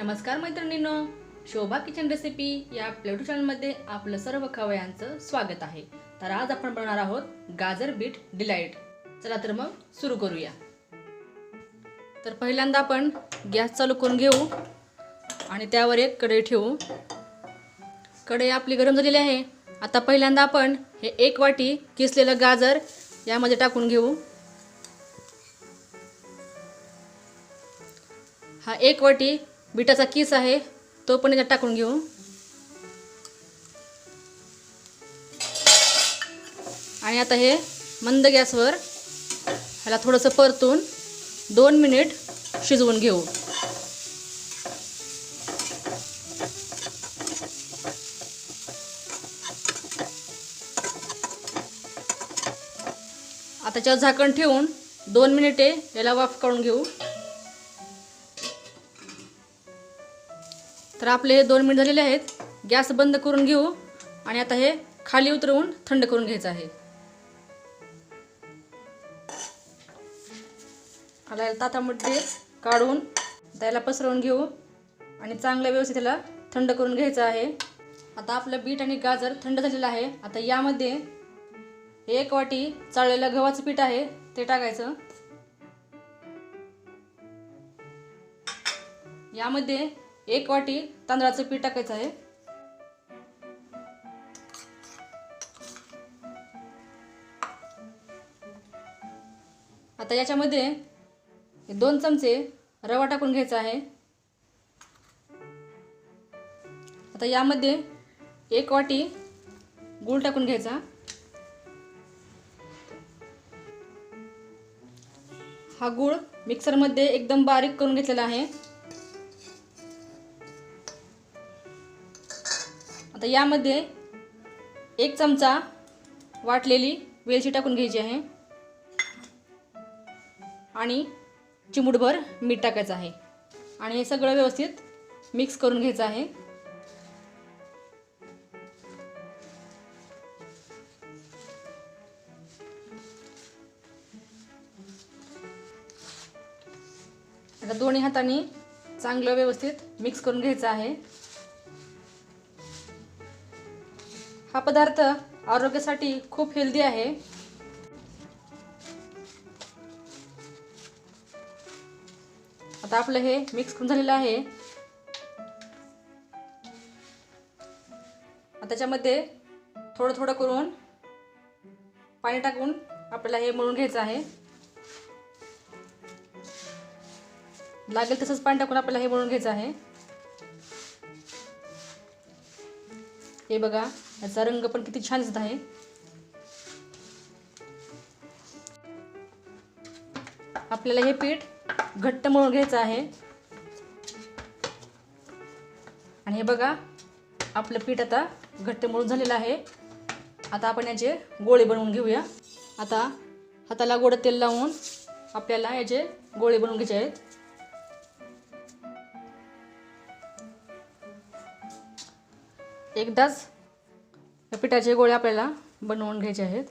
नमस्कार मैत्रिणींनो शोभा kitchen recipe या आपल्या चॅनलमध्ये आपलं सर्व खवयांचं स्वागत आहे. तर आज आपण बनवणार आहोत गाजर बीट डिलाईट चला तर मग सुरू करूया. तर पहिल्यांदा आपण गॅस चालू करून घेऊ आणि त्यावर एक कढई ठेवू. कढई आपली गरम झालेली आहे. आता पहिल्यांदा आपण हे एक वाटी किसलेलं गाजर यामध्ये टाकून घेऊ. हा एक वाटी बिटाचा किस आहे? तो पण याच्यात टाकून घेऊ. आणि आता हे मंद गॅसवर ह्याला थोडंसं परतून दोन मिनिट शिजवून घेऊ. आता त्याच्यावर झाकण ठेवून दोन मिनिटे याला वाफ काढून घेऊ. तर आपले हे दोन मिनिट झालेले आहेत. गॅस बंद करून घेऊ आणि आता हे खाली उतरवून थंड करून घ्यायचं आहे. आता याला काढून त्याला पसरवून घेऊ आणि चांगल्या व्यवस्थित त्याला थंड करून घ्यायचं आहे. आता आपलं बीट आणि गाजर थंड झालेलं आहे. आता यामध्ये एक वाटी चाळलेलं गव्हाचं पीठ आहे ते टाकायचं. यामध्ये एक वाटी तांदळाचं पीठ टाकायचं आहे. आता याच्यामध्ये हे दोन चमचे रवा टाकून घ्यायचा आहे. आता यामध्ये एक वाटी गूळ टाकून घ्यायचा. हा गूळ मिक्सरमध्ये एकदम बारीक करून घेतलेला आहे. आता यामध्ये एक चमचा वाटलेली वेलची टाकून घ्यायची आहे. आणि चिमूटभर मीठ टाकायचं आहे. आणि हे सगळं व्यवस्थित मिक्स करून घ्यायचं आहे. आता दोन्ही हाताने चांगलं व्यवस्थित मिक्स करून घ्यायचं आहे. हा पदार्थ आरोग्यासाठी खूप हेल्दी आहे. आता आपलं हे मिक्स करून झालेलं आहे. त्याच्यामध्ये थोडं थोडं करून पाणी टाकून आपल्याला हे मळून घ्यायचं आहे. लागेल तसंच पाणी टाकून आपल्याला हे मळून घ्यायचं आहे. हे बघा याचा रंग पण किती छान दिसत आहे. आपल्याला हे पीठ घट्ट मळून घ्यायचं आहे. आणि हे बघा आपलं पीठ आता घट्ट मळून झालेलं आहे. आता आपण याचे गोळे बनवून घेऊया. आता हाताला गोड तेल लावून आपल्याला याचे गोळे बनवून घ्यायचे आहेत. एकदाच या पिठाचे गोळे आपल्याला बनवून घ्यायचे आहेत.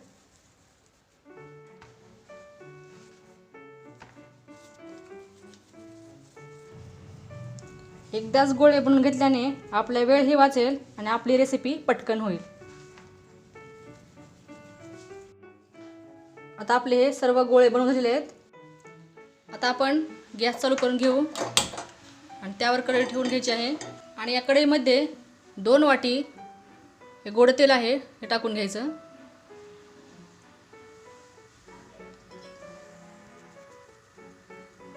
एकदाच गोळे बनवून घेतल्याने आपला वेळही वाचेल आणि आपली रेसिपी पटकन होईल. आता आपले हे सर्व गोळे बनवून झालेले आहेत. आता आपण गॅस चालू करून घेऊ आणि त्यावर कढई ठेवून घ्यायची आहे आणि या कढईमध्ये दोन वाटी हे गोड तेल आहे हे टाकून घ्यायचं.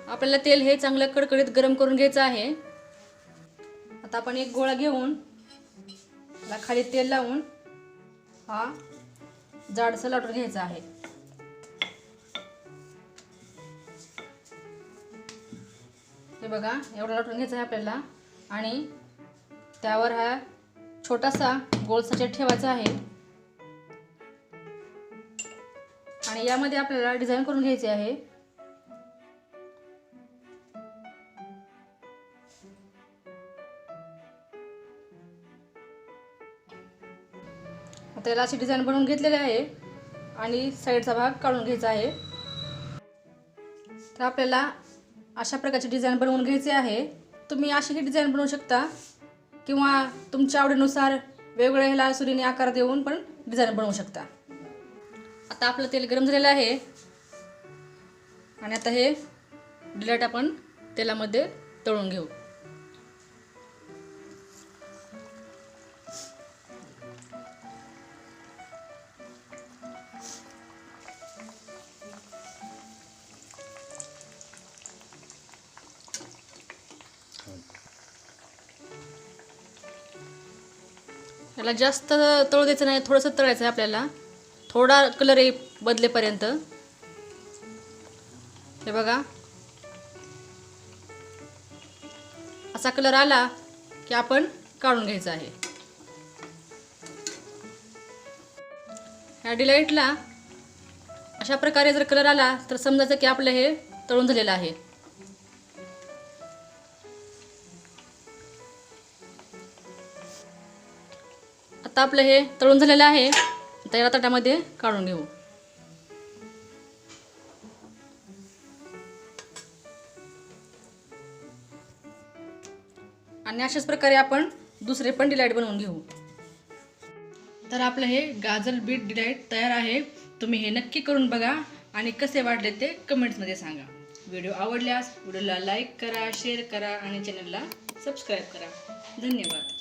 आपल्याला तेल हे चांगलं कडकडीत गरम करून घ्यायचं आहे. आता आपण एक गोळा घेऊन त्याला खाली तेल लावून हा जाडसं लाटून घ्यायचा आहे. हे बघा एवढं लाटून घ्यायचं आहे आपल्याला. आणि त्यावर हा छोटासा गोल सचेट ठेवायचा आहे. आणि यामध्ये आपल्याला डिझाईन करून घ्यायची आहे. त्याला अशी डिझाईन बनवून घेतलेली आहे आणि साईडचा भाग काढून घ्यायचा आहे. तर आपल्याला अशा प्रकारची डिझाईन बनवून घ्यायची आहे. तुम्ही अशी ही डिझाईन बनवू शकता. किंवा तुमच्या आवडीनुसार वेगवेगळ्या ह्याला सुरीने आकार देऊन पण डिझाईन बनवू शकता. आता आपलं तेल गरम झालेलं आहे. आणि आता हे डिलट आपण तेलामध्ये तळून घेऊ. याला जास्त तळू द्यायचं नाही थोडंसं तळायचं आहे आपल्याला. थोडा कलर येई बदलेपर्यंत. हे बघा. असा कलर आला की आपण काढून घ्यायचा आहे. ह्या डिलाईटला अशा प्रकारे जर कलर आला तर समजायचं की आपलं हे तळून झालेलं आहे. आता आपलं हे तळून झालेलं आहे. आता याला ताटामध्ये काढून घेऊ. आणि अशाच प्रकारे आपण दुसरे पण डिलाईट बनवून घेऊ. तर आपलं हे गाजर बीट डिलाईट तयार आहे. तुम्ही हे नक्की करून बघा आणि कसे वाटले ते कमेंट्समध्ये सांगा. व्हिडिओ आवडल्यास व्हिडिओला लाईक करा शेअर करा आणि चॅनलला सबस्क्राईब करा. धन्यवाद.